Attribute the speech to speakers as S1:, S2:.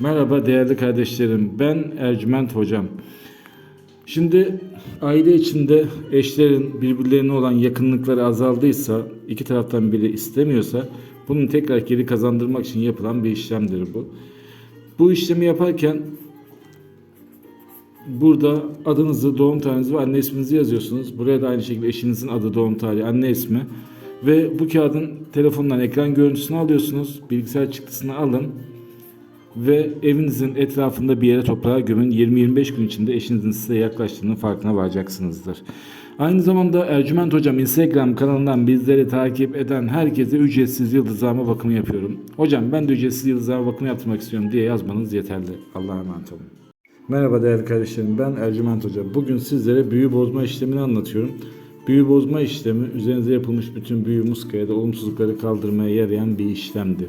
S1: Merhaba değerli kardeşlerim. Ben Ercüment Hocam. Şimdi aile içinde eşlerin birbirlerine olan yakınlıkları azaldıysa, iki taraftan biri istemiyorsa bunun tekrar geri kazandırmak için yapılan bir işlemdir bu. Bu işlemi yaparken burada adınızı, doğum tarihinizi ve anne isminizi yazıyorsunuz. Buraya da aynı şekilde eşinizin adı, doğum tarihi, anne ismi ve bu kağıdın telefondan ekran görüntüsünü alıyorsunuz. Bilgisayar çıktısını alın ve evinizin etrafında bir yere toprağa gömün. 20-25 gün içinde eşinizin size yaklaştığının farkına varacaksınızdır. Aynı zamanda Ercüment Hocam Instagram kanalından bizleri takip eden herkese ücretsiz yıldızlama bakımı yapıyorum. Hocam ben de ücretsiz yıldızlama bakımı yaptırmak istiyorum diye yazmanız yeterli. Allah'a emanet olun. Merhaba değerli kardeşlerim ben Ercüment Hoca. Bugün sizlere büyü bozma işlemini anlatıyorum. Büyü bozma işlemi üzerinize yapılmış bütün büyü muskaya da olumsuzlukları kaldırmaya yarayan bir işlemdir.